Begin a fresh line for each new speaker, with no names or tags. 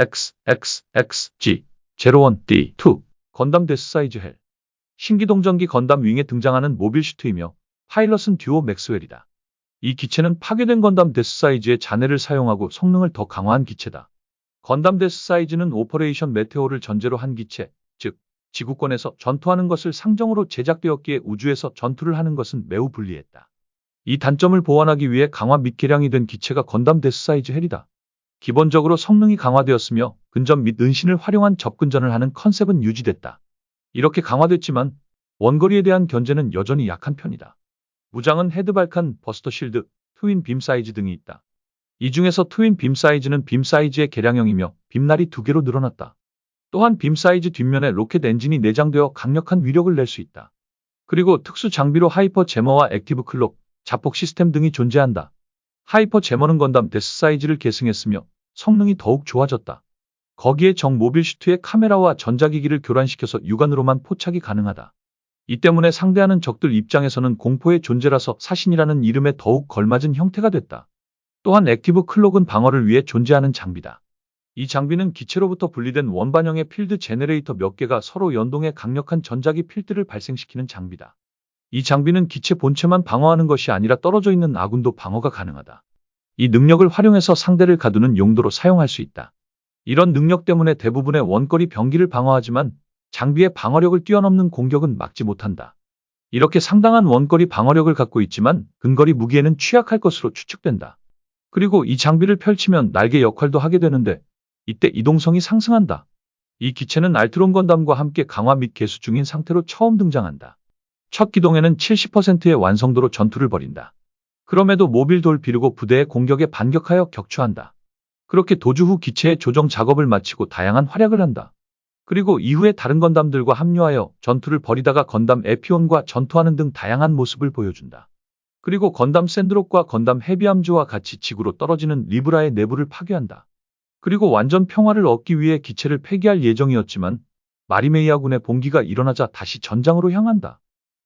X, X, X, G, 01, D, 2, 건담 데스 사이즈 헬. 신기동 전기 건담 윙에 등장하는 모빌 슈트이며 파일럿은 듀오 맥스웰이다. 이 기체는 파괴된 건담 데스 사이즈의 잔해를 사용하고 성능을 더 강화한 기체다. 건담 데스 사이즈는 오퍼레이션 메테오를 전제로 한 기체, 즉 지구권에서 전투하는 것을 상정으로 제작되었기에 우주에서 전투를 하는 것은 매우 불리했다. 이 단점을 보완하기 위해 강화 및 개량이 된 기체가 건담 데스 사이즈 헬이다. 기본적으로 성능이 강화되었으며 근접 및 은신을 활용한 접근전을 하는 컨셉은 유지됐다. 이렇게 강화됐지만 원거리에 대한 견제는 여전히 약한 편이다. 무장은 헤드발칸, 버스터 실드, 트윈 빔 사이즈 등이 있다. 이 중에서 트윈 빔 사이즈는 빔 사이즈의 개량형이며 빔날이 두 개로 늘어났다. 또한 빔 사이즈 뒷면에 로켓 엔진이 내장되어 강력한 위력을 낼 수 있다. 그리고 특수 장비로 하이퍼 제머와 액티브 클록, 자폭 시스템 등이 존재한다. 하이퍼 제머는 건담 데스 사이즈를 계승했으며 성능이 더욱 좋아졌다. 거기에 정 모빌 슈트의 카메라와 전자기기를 교란시켜서 육안으로만 포착이 가능하다. 이 때문에 상대하는 적들 입장에서는 공포의 존재라서 사신이라는 이름에 더욱 걸맞은 형태가 됐다. 또한 액티브 클록은 방어를 위해 존재하는 장비다. 이 장비는 기체로부터 분리된 원반형의 필드 제네레이터 몇 개가 서로 연동해 강력한 전자기 필드를 발생시키는 장비다. 이 장비는 기체 본체만 방어하는 것이 아니라 떨어져 있는 아군도 방어가 가능하다. 이 능력을 활용해서 상대를 가두는 용도로 사용할 수 있다. 이런 능력 때문에 대부분의 원거리 병기를 방어하지만 장비의 방어력을 뛰어넘는 공격은 막지 못한다. 이렇게 상당한 원거리 방어력을 갖고 있지만 근거리 무기에는 취약할 것으로 추측된다. 그리고 이 장비를 펼치면 날개 역할도 하게 되는데 이때 이동성이 상승한다. 이 기체는 알트론 건담과 함께 강화 및 개수 중인 상태로 처음 등장한다. 첫 기동에는 70%의 완성도로 전투를 벌인다. 그럼에도 모빌 돌 비르고 부대의 공격에 반격하여 격추한다. 그렇게 도주 후 기체의 조정 작업을 마치고 다양한 활약을 한다. 그리고 이후에 다른 건담들과 합류하여 전투를 벌이다가 건담 에피온과 전투하는 등 다양한 모습을 보여준다. 그리고 건담 샌드록과 건담 헤비암즈와 같이 지구로 떨어지는 리브라의 내부를 파괴한다. 그리고 완전 평화를 얻기 위해 기체를 폐기할 예정이었지만 마리메이아군의 봉기가 일어나자 다시 전장으로 향한다.